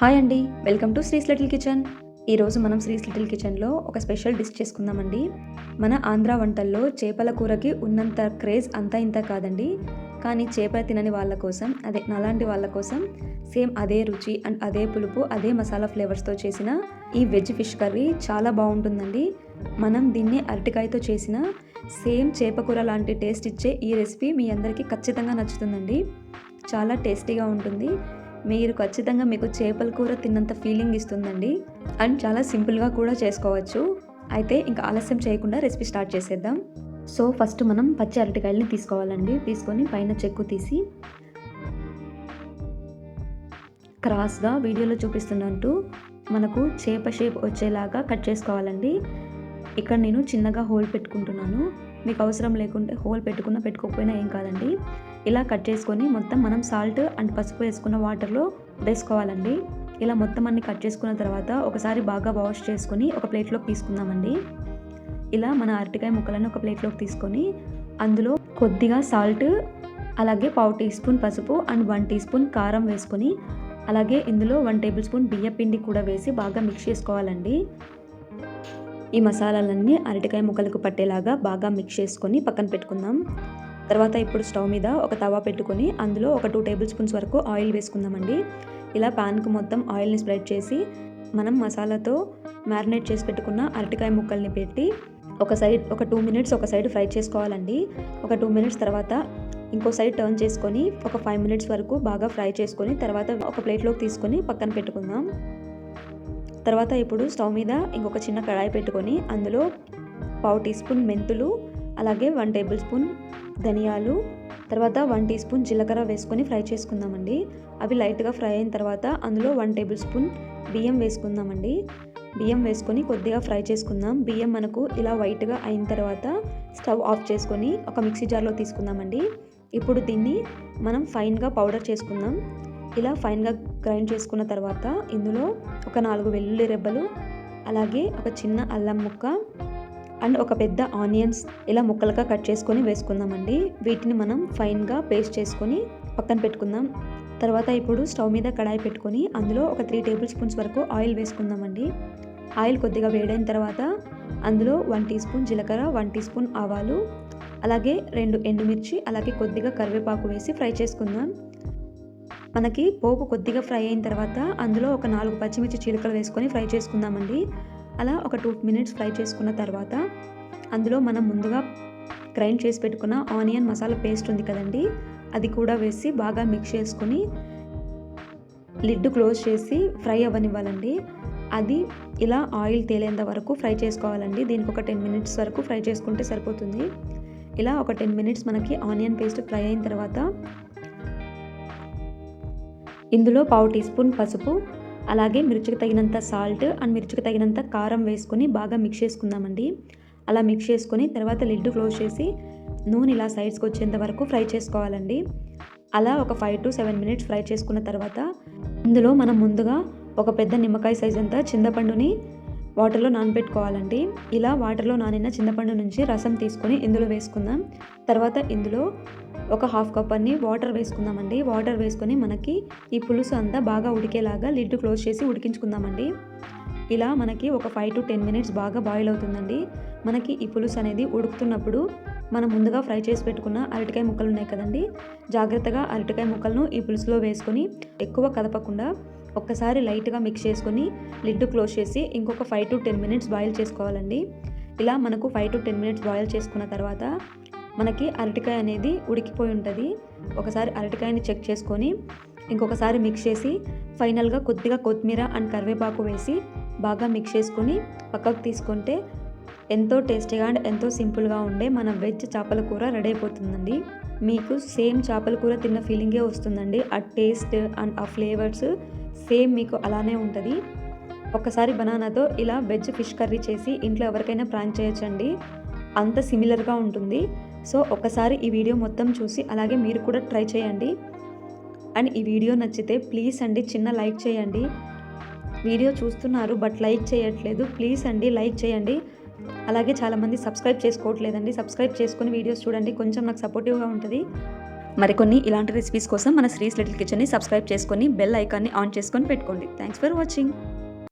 Hi అండి. Welcome to Sri's little kitchen. ఈరోజు మనం శ్రీస్ లిటిల్ కిచెన్లో ఒక స్పెషల్ డిష్ చేసుకుందామండి. మన ఆంధ్ర వంటల్లో చేపల కూరకి ఉన్నంత క్రేజ్ అంతా ఇంత కాదండి. కానీ చేప తినని వాళ్ళ కోసం అదే నలాంటి వాళ్ళ కోసం సేమ్ అదే రుచి అండ్ అదే పులుపు అదే మసాలా ఫ్లేవర్స్తో చేసిన ఈ వెజ్ ఫిష్ కర్రీ చాలా బాగుంటుందండి. మనం దీన్ని అరటికాయతో చేసిన సేమ్ చేప కూర లాంటి టేస్ట్ ఇచ్చే ఈ రెసిపీ మీ అందరికీ ఖచ్చితంగా నచ్చుతుందండి. చాలా టేస్టీగా ఉంటుంది. మీరు ఖచ్చితంగా మీకు చేపల కూర తిన్నంత ఫీలింగ్ ఇస్తుందండి. అండ్ చాలా సింపుల్గా కూడా చేసుకోవచ్చు. అయితే ఇంకా ఆలస్యం చేయకుండా రెసిపీ స్టార్ట్ చేసేద్దాం. సో ఫస్ట్ మనం పచ్చి అరటికాయలని తీసుకోవాలండి. తీసుకొని పైన చెక్కు తీసి క్రాస్గా వీడియోలో చూపిస్తున్నట్టు మనకు చేప షేప్ వచ్చేలాగా కట్ చేసుకోవాలండి. ఇక్కడ నేను చిన్నగా హోల్ పెట్టుకుంటున్నాను. మీకు అవసరం లేకుంటే హోల్ పెట్టుకున్నా పెట్టుకోకపోయినా ఏం కాదండి. ఇలా కట్ చేసుకొని మొత్తం మనం సాల్ట్ అండ్ పసుపు వేసుకున్న వాటర్లో వేసుకోవాలండి. ఇలా మొత్తం అన్ని కట్ చేసుకున్న తర్వాత ఒకసారి బాగా వాష్ చేసుకొని ఒక ప్లేట్లోకి తీసుకుందామండి ఇలా మన అరటికాయ ముక్కలను ఒక ప్లేట్లోకి తీసుకొని అందులో కొద్దిగా సాల్ట్ అలాగే పావు టీ స్పూన్ పసుపు అండ్ వన్ టీ స్పూన్ కారం వేసుకొని అలాగే ఇందులో వన్ టేబుల్ స్పూన్ బియ్య పిండి కూడా వేసి బాగా మిక్స్ చేసుకోవాలండి. ఈ మసాలాలన్నీ అరటికాయ ముక్కలకు పట్టేలాగా బాగా మిక్స్ చేసుకొని పక్కన పెట్టుకుందాం. తర్వాత ఇప్పుడు స్టవ్ మీద ఒక తవా పెట్టుకొని అందులో ఒక టూ టేబుల్ స్పూన్స్ వరకు ఆయిల్ వేసుకుందామండి. ఇలా ప్యాన్కు మొత్తం ఆయిల్ని స్ప్రెడ్ చేసి మనం మసాలాతో మ్యారినేట్ చేసి పెట్టుకున్న అరటికాయ ముక్కల్ని పెట్టి ఒక సైడ్ ఒక టూ మినిట్స్ ఒక సైడ్ ఫ్రై చేసుకోవాలండి. ఒక టూ మినిట్స్ తర్వాత ఇంకో సైడ్ టర్న్ చేసుకొని ఒక ఫైవ్ మినిట్స్ వరకు బాగా ఫ్రై చేసుకొని తర్వాత ఒక ప్లేట్లోకి తీసుకొని పక్కన పెట్టుకుందాం. తర్వాత ఇప్పుడు స్టవ్ మీద ఇంకొక చిన్న కడాయి పెట్టుకొని అందులో పావు టీ స్పూన్ మెంతులు అలాగే వన్ టేబుల్ స్పూన్ ధనియాలు తర్వాత వన్ టీ స్పూన్ జీలకర్ర వేసుకొని ఫ్రై చేసుకుందామండి. అవి లైట్గా ఫ్రై అయిన తర్వాత అందులో వన్ టేబుల్ స్పూన్ బియ్యం వేసుకుందామండి. బియ్యం వేసుకొని కొద్దిగా ఫ్రై చేసుకుందాం. బియ్యం మనకు ఇలా వైట్గా అయిన తర్వాత స్టవ్ ఆఫ్ చేసుకొని ఒక మిక్సీ జార్లో తీసుకుందామండి. ఇప్పుడు దీన్ని మనం ఫైన్గా పౌడర్ చేసుకుందాం. ఇలా ఫైన్గా గ్రైండ్ చేసుకున్న తర్వాత ఇందులో ఒక నాలుగు వెల్లుల్లి రెబ్బలు అలాగే ఒక చిన్న అల్లం ముక్క అండ్ ఒక పెద్ద ఆనియన్స్ ఇలా ముక్కలుగా కట్ చేసుకొని వేసుకుందామండి. వీటిని మనం ఫైన్గా పేస్ట్ చేసుకొని పక్కన పెట్టుకుందాం. తర్వాత ఇప్పుడు స్టవ్ మీద కడాయి పెట్టుకొని అందులో ఒక త్రీ టేబుల్ స్పూన్స్ వరకు ఆయిల్ వేసుకుందామండి. ఆయిల్ కొద్దిగా వేడైన తర్వాత అందులో వన్ టీ స్పూన్ జీలకర్ర వన్ టీ స్పూన్ ఆవాలు అలాగే రెండు ఎండుమిర్చి అలాగే కొద్దిగా కరివేపాకు వేసి ఫ్రై చేసుకుందాం. మనకి పోపు కొద్దిగా ఫ్రై అయిన తర్వాత అందులో ఒక నాలుగు పచ్చిమిర్చి చీలికలు వేసుకొని ఫ్రై చేసుకుందామండి. అలా ఒక టూ మినిట్స్ ఫ్రై చేసుకున్న తర్వాత అందులో మనం ముందుగా గ్రైండ్ చేసి పెట్టుకున్న ఆనియన్ మసాలా పేస్ట్ ఉంది కదండి అది కూడా వేసి బాగా మిక్స్ చేసుకొని లిడ్ క్లోజ్ చేసి ఫ్రై అవ్వనివ్వాలండి. అది ఇలా ఆయిల్ తేలేంత వరకు ఫ్రై చేసుకోవాలండి. దీనికి ఒక టెన్ మినిట్స్ వరకు ఫ్రై చేసుకుంటే సరిపోతుంది. ఇలా ఒక టెన్ మినిట్స్ మనకి ఆనియన్ పేస్ట్ ఫ్రై అయిన తర్వాత ఇందులో పావు టీ స్పూన్ పసుపు అలాగే మిర్చికి తగినంత సాల్ట్ అండ్ మిర్చికి తగినంత కారం వేసుకొని బాగా మిక్స్ చేసుకుందామండి. అలా మిక్స్ చేసుకొని తర్వాత లిడ్ క్లోజ్ చేసి నూనె ఇలా సైడ్స్కి వచ్చేంత వరకు ఫ్రై చేసుకోవాలండి. అలా ఒక five to seven minutes fry చేసుకున్న తర్వాత ఇందులో మనం ముందుగా ఒక పెద్ద నిమ్మకాయ సైజ్ అంతా చింతపండుని వాటర్లో నానబెట్టుకోవాలండి. ఇలా వాటర్లో నానిన చింతపండు నుంచి రసం తీసుకొని ఇందులో వేసుకుందాం. తర్వాత ఇందులో ఒక హాఫ్ కప్ అన్ని వాటర్ వేసుకుందామండి. వాటర్ వేసుకొని మనకి ఈ పులుసు అంతా బాగా ఉడికేలాగా లిడ్ క్లోజ్ చేసి ఉడికించుకుందామండి. ఇలా మనకి ఒక ఫైవ్ టు టెన్ మినిట్స్ బాగా బాయిల్ అవుతుందండి. మనకి ఈ పులుసు అనేది ఉడుకుతున్నప్పుడు మనం ముందుగా ఫ్రై చేసి పెట్టుకున్న అరటికాయ ముక్కలు ఉన్నాయి కదండి. జాగ్రత్తగా అరటికాయ ముక్కలను ఈ పులుసులో వేసుకొని ఎక్కువ కదపకుండా ఒక్కసారి లైట్గా మిక్స్ చేసుకొని లిడ్ క్లోజ్ చేసి ఇంకొక five to ten minutes boil చేసుకోవాలండి. ఇలా మనకు five to ten minutes boil చేసుకున్న తర్వాత మనకి అరటికాయ అనేది ఉడికిపోయి ఉంటుంది. ఒకసారి అరటికాయని చెక్ చేసుకొని ఇంకొకసారి మిక్స్ చేసి ఫైనల్గా కొద్దిగా కొత్తిమీర అండ్ కరివేపాకు వేసి బాగా మిక్స్ చేసుకొని పక్కకు తీసుకుంటే ఎంతో టేస్టీగా అండ్ ఎంతో సింపుల్గా ఉండే మన వెజ్ చేపల కూర రెడీ అయిపోతుందండి. మీకు సేమ్ చేపల కూర తిన్న ఫీలింగే వస్తుందండి. ఆ టేస్ట్ అండ్ ఆ ఫ్లేవర్స్ సేమ్ మీకు అలానే ఉంటుంది. ఒక్కసారి బనానాతో ఇలా వెజ్ ఫిష్ కర్రీ చేసి ఇంట్లో ఎవరికైనా ప్రాంక్ చేయొచ్చండి. అంత సిమిలర్గా ఉంటుంది. సో ఒకసారి ఈ వీడియో మొత్తం చూసి అలాగే మీరు కూడా ట్రై చేయండి. అండ్ ఈ వీడియో నచ్చితే ప్లీజ్ అండి చిన్న లైక్ చేయండి. వీడియో చూస్తున్నారు బట్ లైక్ చేయట్లేదు. ప్లీజ్ అండి లైక్ చేయండి. అలాగే చాలామంది సబ్స్క్రైబ్ చేసుకోవట్లేదండి. సబ్స్క్రైబ్ చేసుకుని వీడియోస్ చూడండి. కొంచెం నాకు సపోర్టివ్గా ఉంటుంది. మరికొన్ని ఇలాంటి రెసిపీస్ కోసం మన శ్రీస్ లిటిల్ కిచెన్ని సబ్స్క్రైబ్ చేసుకొని బెల్ ఐకాన్ని ఆన్ చేసుకొని పెట్టుకోండి. Thanks for watching